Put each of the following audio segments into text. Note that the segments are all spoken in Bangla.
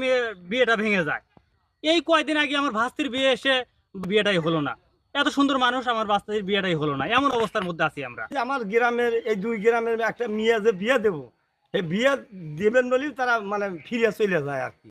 মেয়ে বিয়েটা ভেঙে যায়। এই কয়দিন আগে আমার ভাস্তির বিয়ে এসে বিয়েটাই হলো না। এত সুন্দর মানুষ আমার ভাস্তির বিয়েটাই হলো না। এমন অবস্থার মধ্যে আছি আমরা। আমার গ্রামের, এই দুই গ্রামের একটা মেয়ে যে বিয়ে দেবো, এই বিয়ে দেবেন বলেই তারা মানে ফিরে চলে যায় আর কি।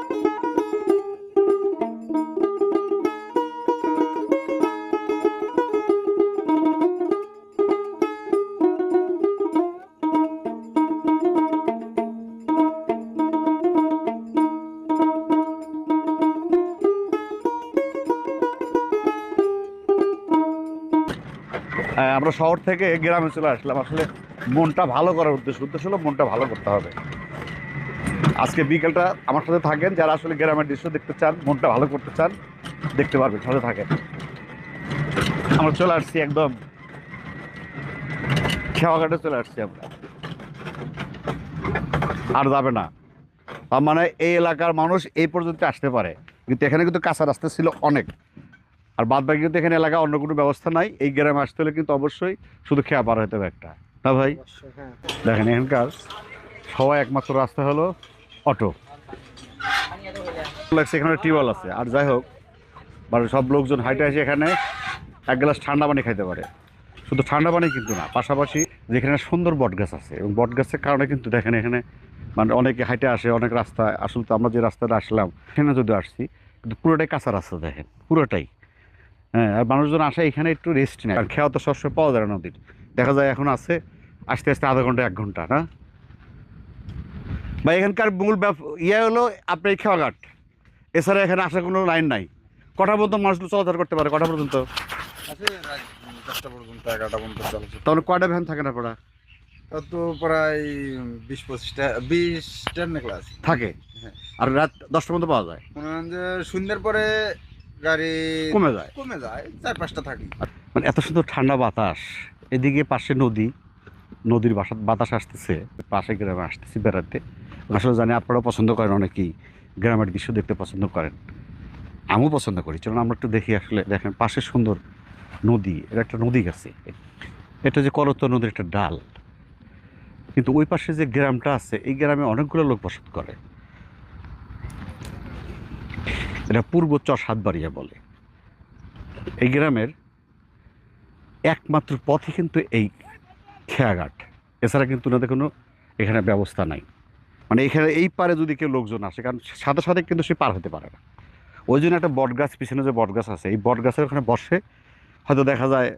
আমরা শহর থেকে গ্রামে চলে আসলাম। আসলে মনটা ভালো করার উদ্দেশ্য উদ্দেশ্য হলো মনটা ভালো করতে হবে। আজকে বিকেলটা আমার সাথে থাকেন, যারা আসলে গ্রামের দৃশ্য দেখতে চান, মনটা ভালো করতে চান, দেখতে পারবেন, সাথে থাকেন। আমরা চলে আসছি একদম খেওয়াঘাটে চলে আসছি আমরা। আর যাবে না। তার মানে এই এলাকার মানুষ এই পর্যন্ত আসতে পারে। কিন্তু এখানে কিন্তু কাঁচা রাস্তা ছিল অনেক। আর বাদ বাকি কিন্তু এখানে এলাকা অন্য কোনো ব্যবস্থা নাই। এই গ্রামে আসতে হলে কিন্তু অবশ্যই শুধু খেয়া পার হতে হবে একটা। না ভাই? দেখেন এখানকার সবাই একমাত্র রাস্তা হলো অটো। লাগছে এখানে টিউবওয়েল আছে। আর যাই হোক মানে সব লোকজন হাইটে আসে এখানে এক গ্লাস ঠান্ডা পানি খাইতে পারে। শুধু ঠান্ডা পানি কিন্তু না পাশাপাশি যেখানে সুন্দর বট গাছ আছে। এবং বট গাছের কারণে কিন্তু দেখেন এখানে মানে অনেকে হাইটে আসে অনেক রাস্তা আসলে তো আমরা যে রাস্তাটা আসলাম সেখানে যদি আসছি কিন্তু পুরোটাই কাঁচা রাস্তা দেখেন পুরোটাই। হ্যাঁ আর মানুষজন আসে এখানে একটু রেস্ট নেয়। আর খেয়া তো সবসময় পাওয়া যায় না নদীর। দেখা যায় এখন আছে আস্তে আস্তে আধা ঘণ্টা এক ঘণ্টা না? বা এখানকার মূল ইয়ে হলো আপনার এই খেয়াঘাট এছাড়া এখানে আসার কোনো লাইন নাই। কটা পর্যন্ত মানুষ চলাচল করতে পারে? কটা পর্যন্ত? দশটা পর্যন্ত এগারোটা পর্যন্ত চলছে তাহলে কয়টা ভ্যান থাকে না পড়া তো প্রায় বিশ পঁচিশটা বিশটার ক্লাস থাকে? হ্যাঁ। আর রাত দশটা পর্যন্ত পাওয়া যায়? সন্ধ্যের পরে গাড়ি কমে যায়। কমে যায় চার পাঁচটা থাকি। মানে এত সুন্দর ঠান্ডা বাতাস এদিকে পাশে নদী নদীর বাসা বাতাস আসতেছে পাশে গ্রামে আসতেছি বেড়াতে। আসলে জানি আপনারাও পছন্দ করেন অনেকেই গ্রামের দৃশ্য দেখতে পছন্দ করেন। আমিও পছন্দ করি চলুন আমরা একটু দেখি আসলে দেখেন পাশে সুন্দর নদী এটা একটা নদী গেছে। এটা যে করত নদীর একটা ডাল। কিন্তু ওই পাশে যে গ্রামটা আছে এই গ্রামে অনেকগুলো লোক বসত করে। এটা পূর্ব চর সাতবাড়িয়া বলে। এই গ্রামের একমাত্র পথই কিন্তু এই খেয়াঘাট। এছাড়া কিন্তু ওনাদের কোনো এখানে ব্যবস্থা নাই। মানে এখানে এই পারে যদি কেউ লোকজন আসে, কারণ সাথে সাথে কিন্তু সে পার হতে পারে না। ওই জন্য একটা বট গাছ পিছনে যে বট গাছ আছে, এই বট গাছের ওখানে বসে হয়তো দেখা যায়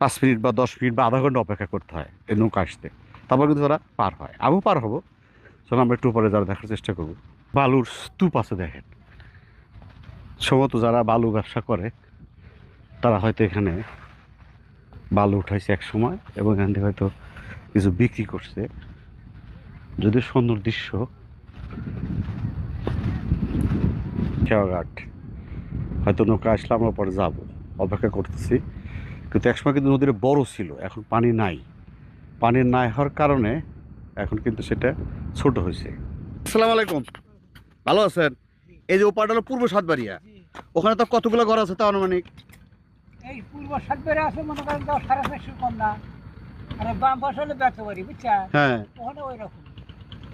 পাঁচ মিনিট বা দশ মিনিট বা আধা ঘণ্টা অপেক্ষা করতে হয় এই নৌকা আসতে। তারপর কিন্তু ওরা পার হয়। আমিও পার হব। চলো আমরা একটু পরে যারা দেখার চেষ্টা করব। বালুর স্তূপ আছে দেখেন। সম্ভবত যারা বালু ব্যবসা করে, তারা হয়তো এখানে বালু উঠাইছে এক সময় এবং এখান থেকে হয়তো কিছু বিক্রি করছে। যদি সুন্দর দৃশ্য। খেয়াঘাট হয়তো নৌকা আসলে আমরা পরে যাব। অপেক্ষা করতেছি। কিন্তু একসময় কিন্তু নদীর বড় ছিল, এখন পানি নাই। পানি নাই হওয়ার কারণে এখন কিন্তু সেটা ছোট হয়েছে। আসসালামু আলাইকুম। ভালো আছেন? এই যে ওপারটা হলো পূর্ব সাতবাড়িয়া। ওখানে তো কতগুলো ঘর আছে তা আনুমানিক এই পূর্ব সাতবারে আছে মনে করেন দশ সাড়ে চারশো কন্যা আর বাম পাশে হলে ব্যর্থ বাড়ি বুঝছা হ্যাঁ। ওখানে ওই রকম।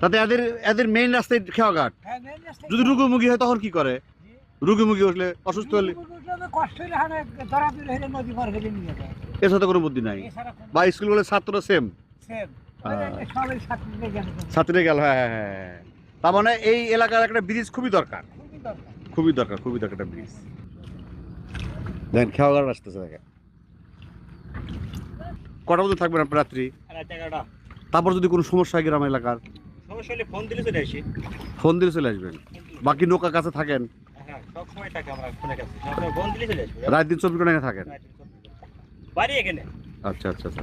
তাতে এদের এদের মেইন রাস্তায় খেয়াঘাট হ্যাঁ যদি রুগীমুগী হয় তখন কি করে? রুগীমুগী হলে অসুস্থ হলে? কষ্ট হলে হানে ধরা তুলে হলে নদী পার হলে নিয়ে যায়। এর সাথে কোনো বুদ্ধি নাই? এছাড়া বা স্কুলগুলোর ছাত্র সেম সেম ছাত্রীরা গেল হ্যাঁ হ্যাঁ হ্যাঁ হ্যাঁ। তার মানে এই এলাকার একটা ব্রিজ খুবই দরকার। খুবই দরকার খুবই দরকার একটা ব্রিজ। দেখেন খেয়াঘাট আসতেছে দেখেন। কটা পর্যন্ত থাকবেন আপনার রাত্রি? তারপর যদি কোনো সমস্যা হয় গ্রাম এলাকার? সমস্যা হলে ফোন দিলে চলে আসি। ফোন দিলে চলে আসবেন। বাকি নৌকা কাছে থাকেন? হ্যাঁ সব সময় থাকে আমরা ফোনের কাছে। আপনার ফোন দিলে চলে আসবে। রাত দিন চব্বিশ ঘণ্টা থাকেন? বাড়ি এখানে। আচ্ছা আচ্ছা আচ্ছা।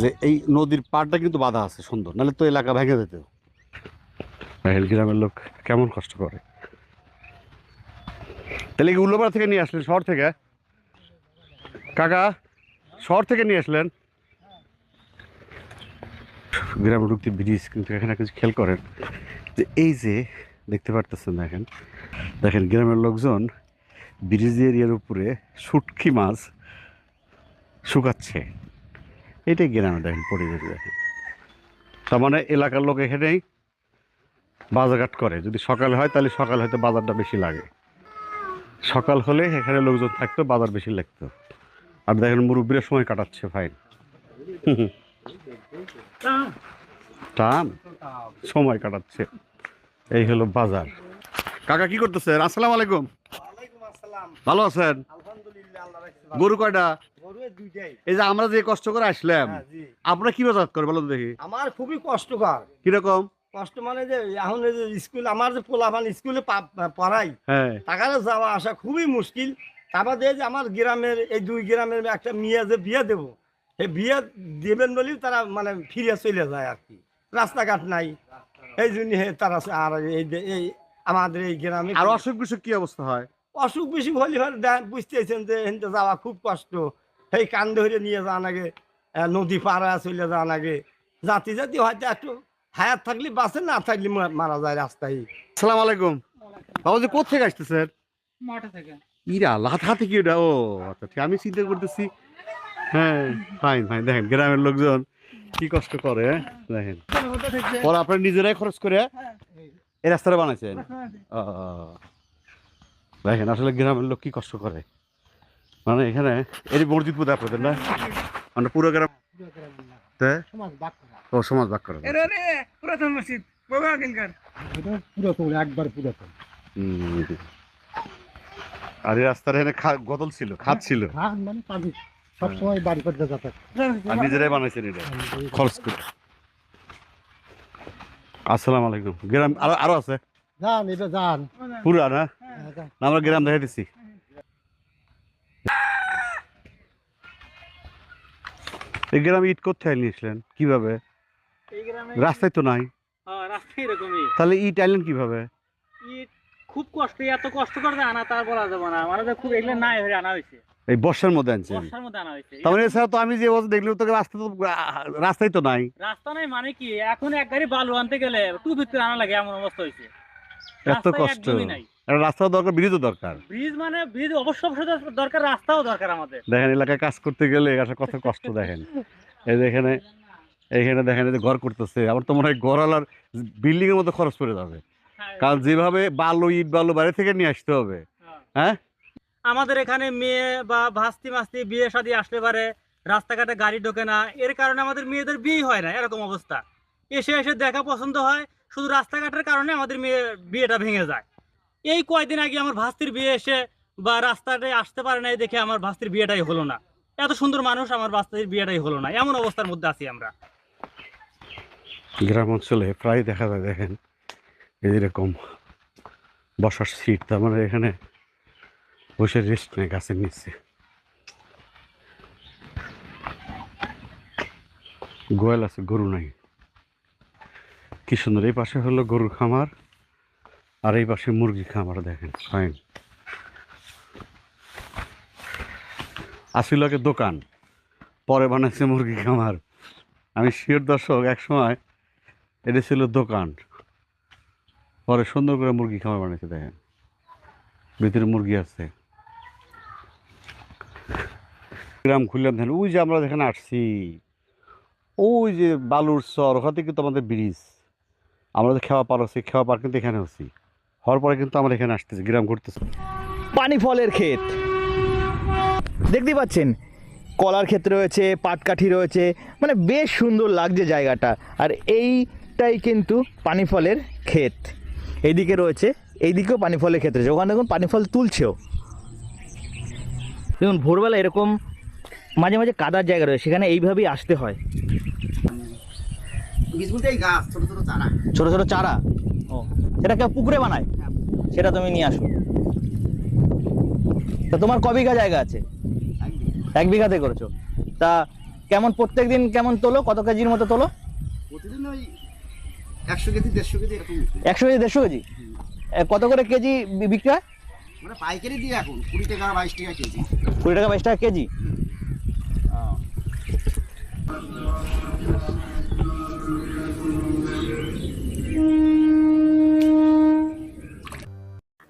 যে এই নদীর পাড়টা কিন্তু বাধা আছে, সুন্দর। নাহলে তো এলাকা ভেঙে যেত। গ্রামের লোক কেমন কষ্ট করে? তাহলে কি উল্লোপাড়া থেকে নিয়ে আসলেন, শহর থেকে? কাকা, শহর থেকে নিয়ে আসলেন? গ্রামে ঢুকতে ব্রিজ, কিন্তু এখানে কিছু খেয়াল করেন। যে এই যে, দেখতে পারতেছেন, দেখেন। দেখেন, গ্রামের লোকজন ব্রিজ এরিয়ার উপরে শুটকি মাছ শুকাচ্ছে। এটাই গ্রামে দেখেন পরিবেশ দেখেন। তার মানে এলাকার লোক এখানেই বাজারঘাট করে। যদি সকাল হয় তাহলে সকাল হয়তো বাজারটা বেশি লাগে। সকাল হলে এখানে লোকজন থাকতো বাজার বেশি লাগতো। আর দেখেন মুরব্বীরা সময় কাটাচ্ছে ফাইন। টান। সময় কাটাচ্ছে। এই হলো বাজার। কাকা কি করতেছেন? আসসালামু আলাইকুম। ভালো আছেন? গরু কয়টা? এই যে আমরা যে কষ্ট করে আসলাম হ্যাঁ। আপনারা কি বাজার করে বলুন দেখি? আমার খুবই কষ্টকর। কীরকম? কষ্ট মানে যে এখন যে স্কুল আমার যে পোলাপান স্কুলে পড়াই হ্যাঁ। যাওয়া আসা খুবই মুশকিল। তারপর দিয়ে যে আমার গ্রামের এই দুই গ্রামের একটা মেয়ে যে বিয়ে দেব এই বিয়ে দেবেন বলেও তারা মানে ফিরে চলে যায় আর কি। রাস্তাঘাট নাই। এই জন্য হে তারা আর এই এই আমাদের এই গ্রামে আর অসুখ বিসুখ কি অবস্থা হয়? অসুখ বিসুখ হলে হলে দেখ- বুঝতেছেন যে হেনতে যাওয়া খুব কষ্ট। সেই কান ধরে নিয়ে যাওয়া লাগে নদী পাড়া চলে যাওয়া লাগে জাতি জাতি হয়তো একটু হায়াত থাকলে বাসে না থাকলে মারা যায় রাস্তায়। আসসালামু আলাইকুম। বাবা যে কোথেকে মাঠে থেকে। ইরা লাথা থেকে ওটা ও আচ্ছা ঠিক আমি চিন্তা করতেছি। হ্যাঁ ফাইন ফাইন দেখেন গ্রামের লোকজন কি কষ্ট করে হ্যাঁ? দেখেন। ওরা আপনার নিজেরাই খরচ করে এই রাস্তাটা বানাইছেন? ও, দেখেন আসলে গ্রামের লোক কি কষ্ট করে? মানে এখানে এই যে মসজিদ বোধ আপনাদের না? মানে পুরো গ্রাম ও সমাজ বাক করে এরা পুরাতন মসজিদ পুরাতন একবার পুরাতন আর এই রাস্তার এখানে খা- গদল ছিল খাদ ছিল। সবসময় বাড়ি করতে যাতায়াত আর নিজেরাই বানাইছেন এটা। খরচ করে। আসসালামু আলাইকুম। গ্রাম আরও আরও আছে? যান এটা যান। পুরা না, আমরা গ্রাম এই গ্রামে ইট করতে নিয়েছিলেন কীভাবে? রাস্তায় তো নাই। হ্যাঁ, তাহলে ইট আনলেন কীভাবে? খুব কষ্ট এত কষ্ট করে আনা তার বলা যাবে না। মানে খুব এগুলো নাই হয়ে আনা হয়েছে। এই বর্ষার মধ্যে আনছেন? বর্ষার মধ্যে আনা হয়েছে। তার মানে তো আমি যে অবস্থা দেখলাম তোকে রাস্তা তো রাস্তায় তো নাই। রাস্তা নাই মানে কি? এখন এক গাড়ি বালু আনতে গেলে টু ভিতরে আনা লাগে এমন অবস্থা হয়েছে। এত কষ্ট। নাই। একটা রাস্তা দরকার ব্রিজও দরকার। ব্রিজ মানে ব্রিজ অবশ্য দরকার রাস্তাও দরকার আমাদের। দেখেন এলাকায় কাজ করতে গেলে আসলে কত কষ্ট দেখেন। এই যে এখানে এখানে দেখেন যে ঘর করতেছে আমার তো মনে হয় ঘরওয়ালার বিল্ডিং এর মতো খরচ পড়ে যাবে। কারণ যেভাবে বালু ইট বালু বাইরে থেকে নিয়ে আসতে হবে। হ্যাঁ। আমাদের এখানে মেয়ে বা ভাস্তি মাস্তি বিয়ে শাদী আসতে পারে রাস্তাঘাটে গাড়ি ঢোকে না এর কারণে আমাদের মেয়েদের বিয়ে হয় না এরকম অবস্থা। এসে এসে দেখা পছন্দ হয় শুধু রাস্তাঘাটের কারণে আমাদের মেয়ে বিয়েটা ভেঙে যায়। এই কয়দিন আগে আমার ভাস্তির বিয়ে এসে বা রাস্তাতে আসতে পারে নাই দেখে আমার ভাস্তির বিয়েটাই হলো না। এত সুন্দর মানুষ আমার ভাস্তির বিয়েটাই হলো না। এমন অবস্থার মধ্যে আছি আমরা। গ্রাম অঞ্চলে প্রায় দেখা যায়, দেখেন এরকম বসার সিট তার মানে এখানে বসে রেস্ট নেই গাছের নিচে। গোয়াল আছে, গরু নাই। কি সুন্দর, এই পাশে হলো গরুর খামার। আর এই পাশে মুরগি খামার দেখেন, ফাইন। আসিল আগে দোকান, পরে বানাইছে মুরগি খামার। আমি শিওর দর্শক এক সময় এটা ছিল দোকান, পরে সুন্দর করে মুরগি খামার বানিয়েছে দেখেন। ভিতরে মুরগি আছে। গ্রাম খুললাম, দেখেন, ওই যে আমরা যেখানে আসছি, ওই যে বালুর চর, ওখান থেকে কিন্তু আমাদের ব্রিজ। আমরা যে খেওয়া পার হচ্ছি, খেওয়া পার কিন্তু এখানে হচ্ছি। হওয়ার পরে কিন্তু আমরা এখানে আসতেছি গ্রাম ঘুরতেছি। পানি ফলের ক্ষেত। দেখতে পাচ্ছেন? কলার ক্ষেত রয়েছে পাটকাঠি রয়েছে মানে বেশ সুন্দর লাগছে জায়গাটা। আর এইটাই কিন্তু পানি ফলের ক্ষেত। এইদিকে রয়েছে এইদিকেও পানি ফলের ক্ষেত রয়েছে। ওখানে দেখুন পানি ফল তুলছেও। দেখুন ভোরবেলা এরকম মাঝে মাঝে কাদার জায়গা রয়েছে সেখানে এইভাবেই আসতে হয়। ছোট ছোট চারা? ও সেটা কেউ পুকুরে বানায়? সেটা তুমি নিয়ে আসো। তা তোমার ক বিঘা জায়গা আছে? এক বিঘাতে করেছ। তা কেমন প্রত্যেক দিন কেমন তোলো? কত কেজির মতো তোলো? প্রতিদিন ওই একশো কেজি দেড়শো কেজি এরকম একশো কেজি দেড়শো কেজি? কত করে কেজি বিক্রি হয়? মানে পাইকারি দিয়ে এখন কুড়ি টাকা বাইশ টাকা কেজি। কুড়ি টাকা বাইশ টাকা কেজি?